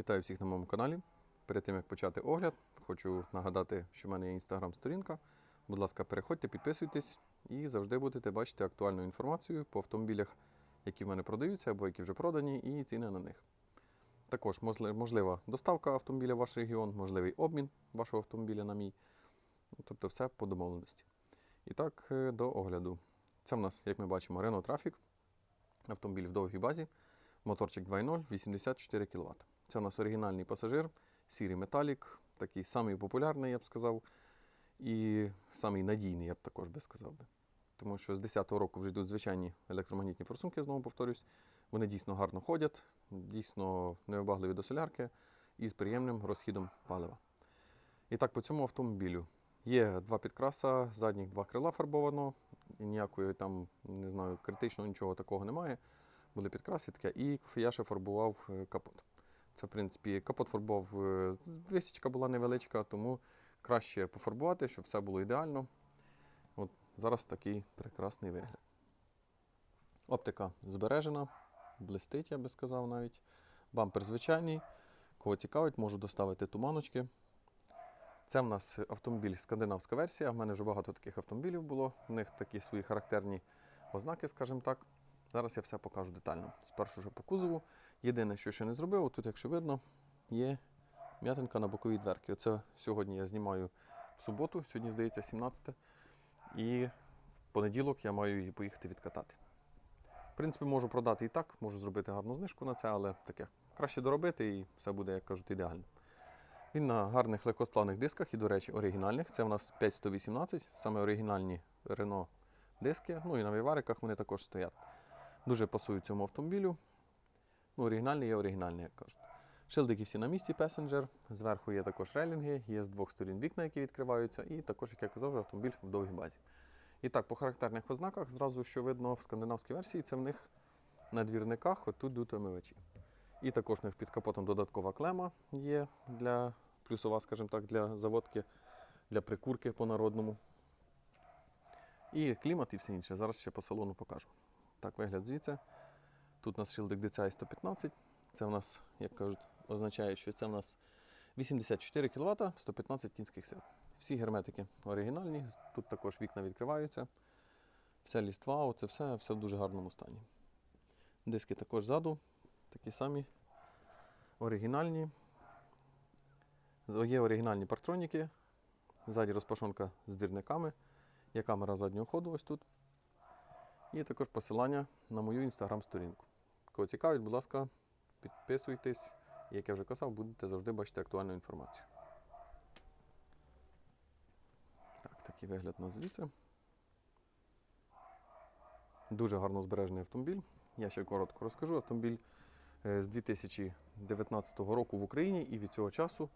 Вітаю всіх на моєму каналі. Перед тим як почати огляд, хочу нагадати, що в мене є інстаграм-сторінка. Будь ласка, переходьте, підписуйтесь і завжди будете бачити актуальну інформацію по автомобілях, які в мене продаються або які вже продані, і ціни на них. Також можлива доставка автомобіля в ваш регіон, можливий обмін вашого автомобіля на мій. Ну, Тобто все по домовленості. І так, е, до огляду. Це в нас, як ми бачимо, Renault Traffic, автомобіль в довгій базі, моторчик 2.0, 84 кВт. Це у нас оригінальний пасажир, сірий металік, такий самий популярний, я б сказав, і самий надійний, я б також би сказав. Тому що з 10-го року вже йдуть звичайні електромагнітні форсунки, знову повторюсь. Вони дійсно гарно ходять, дійсно невибагливі до солярки і з приємним розхідом палива. І так, по цьому автомобілю є два підкраса, задніх два крила фарбовано, і ніякої там, не знаю, критичного нічого такого немає. Були підкраси таке, і я ще фарбував е, капот. Це, в принципі, капот фарбував, е, висічка була невеличка, тому краще пофарбувати, щоб все було ідеально. От зараз такий прекрасний вигляд. Оптика збережена, блистить, я би сказав навіть. Бампер звичайний. Кого цікавить, можу доставити туманочки. Це в нас автомобіль скандинавська версія. В мене вже багато таких автомобілів було. В них такі свої характерні ознаки, скажімо так. Зараз я все покажу детально. Спершу вже по кузову. Єдине, що ще не зробив, тут, якщо видно, є м'ятинка на боковій дверці. Оце сьогодні я знімаю в суботу, сьогодні, здається, 17 І в понеділок я маю її поїхати відкатати. В принципі, можу продати і так, можу зробити гарну знижку на це, але таке краще доробити і все буде, як кажуть, ідеально. Він на гарних легкосплавних дисках і, до речі, оригінальних. Це у нас 5118, саме оригінальні Renault диски. Ну і на вівариках вони також стоять. Дуже пасують цьому автомобілю. Ну, оригінальний є оригінальний, як кажуть. Шилдики всі на місці Passenger. Зверху є також рейлінги, є з двох сторін вікна, які відкриваються, і також, як я казав, автомобіль в довгій базі. І так, по характерних ознаках, зразу що видно в скандинавській версії, це в них на двірниках отут йдуть омивачі. І також в них під капотом додаткова клема є для плюсова, скажімо так, для заводки, для прикурки по-народному. І клімат і все інше. Зараз ще по салону покажу. Так, вигляд звідси. Тут у нас шилдик DCI 115. Це у нас, як кажуть, означає, що це у нас 84 кВт, 115 кінських сил. Всі герметики оригінальні, тут також вікна відкриваються. Вся ліства, оце все, все в дуже гарному стані. Диски також ззаду, такі самі оригінальні. Є оригінальні парктроніки. Ззаді розпашонка з дірниками. Є камера заднього ходу ось тут. І також посилання на мою інстаграм-сторінку. Кого цікавить, будь ласка, підписуйтесь. Як я вже казав, будете завжди бачити актуальну інформацію. Так, такий вигляд у нас звідси. Дуже гарно збережений автомобіль. Я ще коротко розкажу. Автомобіль е, з 2019 року в Україні і від цього часу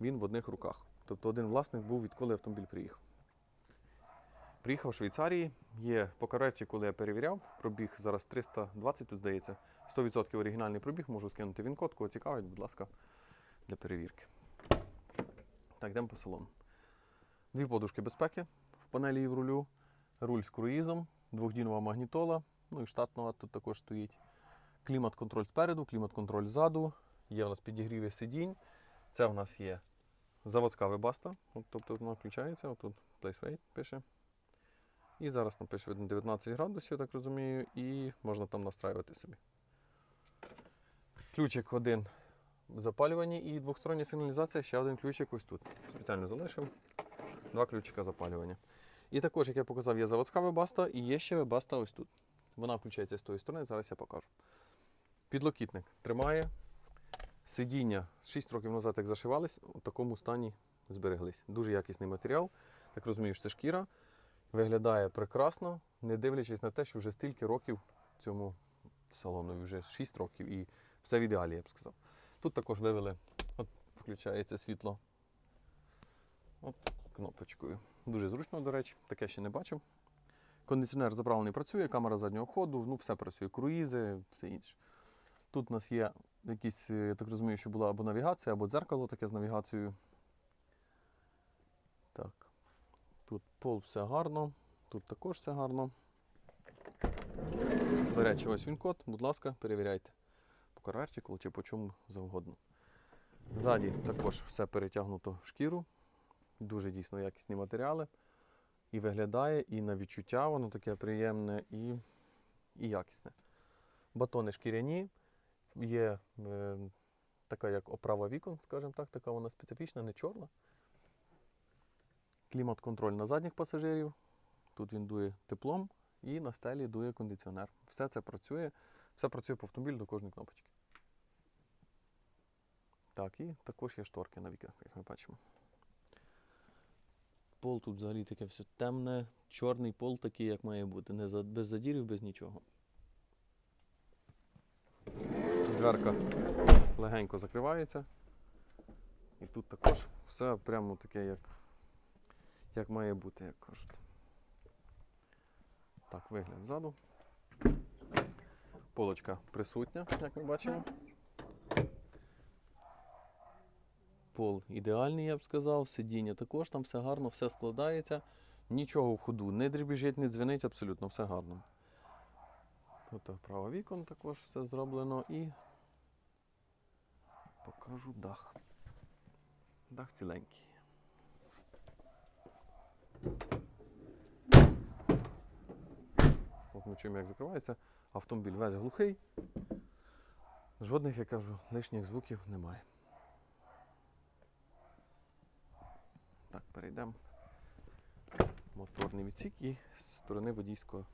він в одних руках. Тобто один власник був відколи автомобіль приїхав. Приїхав в Швейцарії, є по кареті, коли я перевіряв, пробіг зараз 320, тут здається, 100% оригінальний пробіг, можу скинути він код, кого цікавить, будь ласка, для перевірки. Так, йдемо по салону. Дві подушки безпеки в панелі і в рулю, руль з круїзом, двохдінова магнітола, ну і штатнова тут також стоїть. Клімат-контроль спереду, клімат-контроль ззаду, є у нас підігріви сидінь. Це в нас є заводська вебаста, от, тобто вона включається, отут Place Weight пише. І зараз видно 19 градусів, так розумію, і можна там настраювати собі. Ключик один в запалюванні і двохстороння сигналізація, ще один ключик ось тут. Спеціально залишив. Два ключика запалювання. І також, як я показав, є заводська вебаста і є ще вебаста ось тут. Вона включається з тої сторони, зараз я покажу. Підлокітник тримає. Сидіння 6 років назад, як зашивались, у такому стані збереглись. Дуже якісний матеріал. Так розумію, що це шкіра. Виглядає прекрасно, не дивлячись на те, що вже стільки років цьому салону, вже 6 років і все в ідеалі, я б сказав. Тут також вивели, от включається світло. От кнопочкою. Дуже зручно, до речі, таке ще не бачив. Кондиціонер заправлений працює, камера заднього ходу, ну все працює, круїзи, все інше. Тут у нас є якісь, е, я так розумію, що була або навігація, або дзеркало таке з навігацією. Так. Тут пол все гарно, тут також все гарно. До ось він код, будь ласка, перевіряйте. По CarVertical чи по чому завгодно. Ззаді також все перетягнуто в шкіру. Дуже дійсно якісні матеріали. І виглядає, і на відчуття воно таке приємне і, і якісне. Батони шкіряні, є е, така як оправа вікон, скажімо так, така вона специфічна, не чорна. Клімат-контроль на задніх пасажирів. Тут він дує теплом і на стелі дує кондиціонер. Все це працює, все працює по автомобілю до кожної кнопочки. Так, і також є шторки на вікнах, як ми бачимо. Пол тут взагалі таке все темне, чорний пол такий, як має бути. Не за, без задірів, без нічого. Дверка легенько закривається. І тут також все прямо таке, як, як має бути, як кажуть. Так, вигляд ззаду. Полочка присутня, як ми бачимо. Пол ідеальний, я б сказав. Сидіння також, там все гарно, все складається. Нічого в ходу не дрібіжить, не дзвенить, абсолютно все гарно. Тут право вікон також все зроблено і покажу дах. Дах ціленький. Ми чуємо, як закривається. Автомобіль весь глухий. Жодних, я кажу, лишніх звуків немає. Так, перейдемо. Моторний відсік і з сторони водійського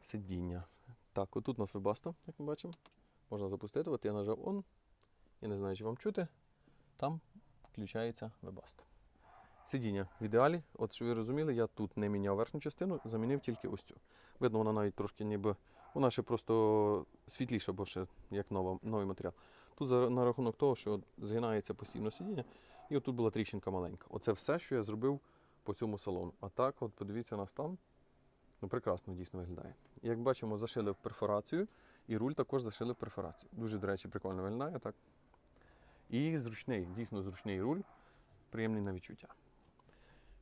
сидіння. Так, отут у нас вебасто, як ми бачимо. Можна запустити. От я нажав on. Я не знаю, чи вам чути. Там включається вебасто. Сидіння в ідеалі. От що ви розуміли, я тут не міняв верхню частину, замінив тільки ось цю. Видно, вона навіть трошки ніби. Вона ще просто світліша, бо ще як нова, новий матеріал. Тут за, на рахунок того, що згинається постійно сидіння, і отут була тріщинка маленька. Оце все, що я зробив по цьому салону. А так, от подивіться на стан. Ну, прекрасно дійсно виглядає. Як бачимо, зашили в перфорацію, і руль також зашили в перфорацію. Дуже, до речі, прикольно виглядає так. І зручний, дійсно зручний руль, приємний на відчуття.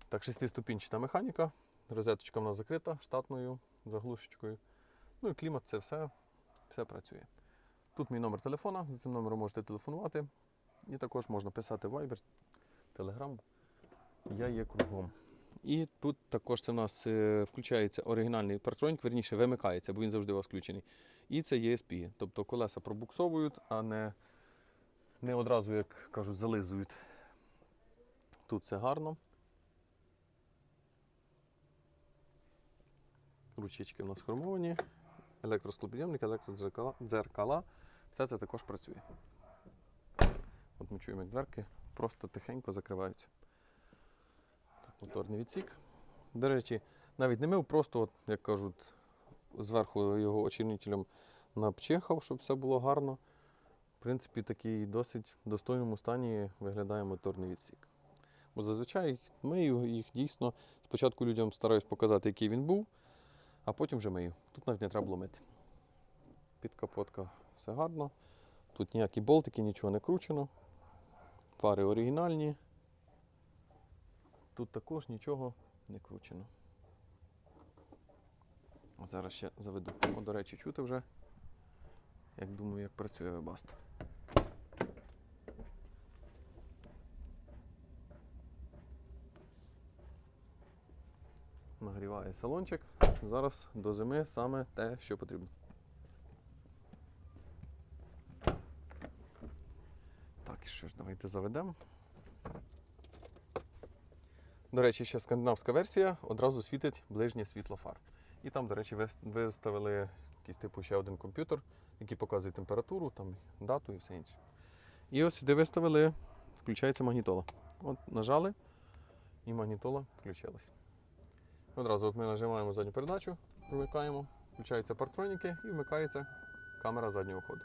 Так, шестиступінчата механіка. Розеточка в нас закрита штатною заглушечкою. Ну і клімат, це все, все працює. Тут мій номер телефона, за цим номером можете телефонувати. І також можна писати Viber, Telegram. Я є кругом. І тут також це в нас е, включається оригінальний парктронік, верніше вимикається, бо він завжди у вас включений. І це ESP, тобто колеса пробуксовують, а не, не одразу, як кажуть, зализують. Тут все гарно. Ручечки в нас хромовані, електросклопідйомник, електродзеркала. Все це також працює. От ми чуємо, як дверки просто тихенько закриваються. Так, моторний відсік. До речі, навіть не мив, просто, от, як кажуть, зверху його очинителем напчихав, щоб все було гарно. В принципі, такий досить достойному стані виглядає моторний відсік. Бо зазвичай мию їх дійсно. Спочатку людям стараюсь показати, який він був, а потім вже мию. Тут навіть не треба було мити. Підкапотка все гарно. Тут ніякі болтики, нічого не кручено. Фари оригінальні. Тут також нічого не кручено. Зараз ще заведу. О, до речі, чути вже, як думаю, як працює вебаст. Нагріває салончик. Зараз до зими саме те, що потрібно. Так, що ж, давайте заведемо. До речі, ще скандинавська версія одразу світить ближнє світло фар. І там, до речі, виставили якийсь типу ще один комп'ютер, який показує температуру, там, дату і все інше. І ось сюди виставили, включається магнітола. От нажали, і магнітола включилась. Одразу от ми нажимаємо задню передачу, вмикаємо, включаються парктроніки і вмикається камера заднього ходу.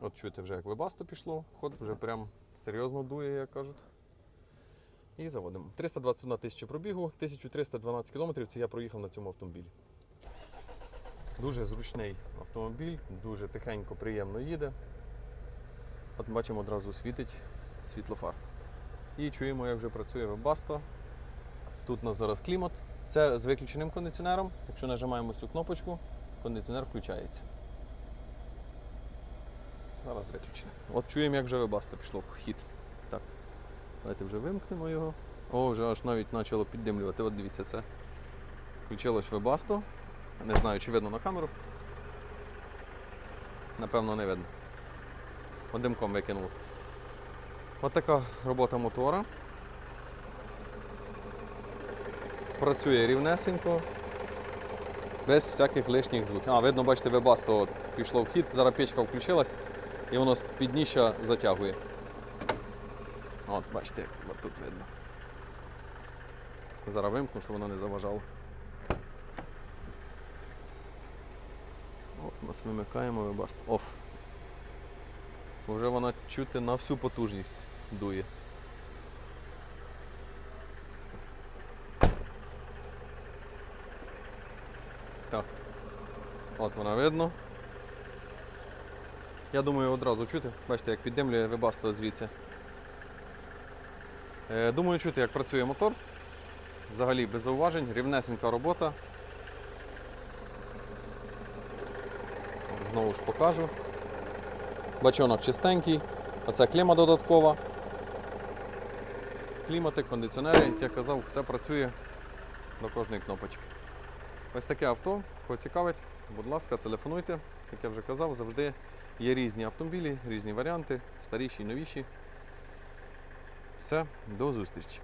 От чути вже, як вебасто пішло, ход вже прям серйозно дує, як кажуть. І заводимо. 321 тисяча пробігу, 1312 кілометрів це я проїхав на цьому автомобілі. Дуже зручний автомобіль, дуже тихенько, приємно їде. От бачимо, одразу світить світлофар. І чуємо, як вже працює вебасто. Тут у нас зараз клімат. Це з виключеним кондиціонером. Якщо нажимаємо цю кнопочку, кондиціонер включається. Зараз виключимо. От чуємо, як вже вебасто пішло в хід. Так. Давайте вже вимкнемо його. О, вже аж навіть почало піддимлювати. От дивіться, це. Включилось вебасто. Не знаю, чи видно на камеру. Напевно, не видно. От димком викинуло. От така робота мотора. Працює рівнесенько. Без всяких лишніх звуків. А, видно, бачите, вебасто пішло в хід, зараз печка включилась і воно з підніжжя затягує. От, бачите, от тут видно. Зараз вимкну, щоб воно не заважало. От, нас вимикаємо вебаст. Оф. Вже вона чути на всю потужність дує. Так. От вона видно. Я думаю, одразу чути. Бачите, як піддимлює вебасто звідси. Е, думаю, чути, як працює мотор. Взагалі без зауважень, рівнесенька робота. Знову ж покажу. Бачонок чистенький. Оце кліма додаткова. Клімати, кондиціонери, як я казав, все працює до кожної кнопочки. Ось таке авто, кого цікавить, будь ласка, телефонуйте. Як я вже казав, завжди є різні автомобілі, різні варіанти, старіші, новіші. Все, до зустрічі.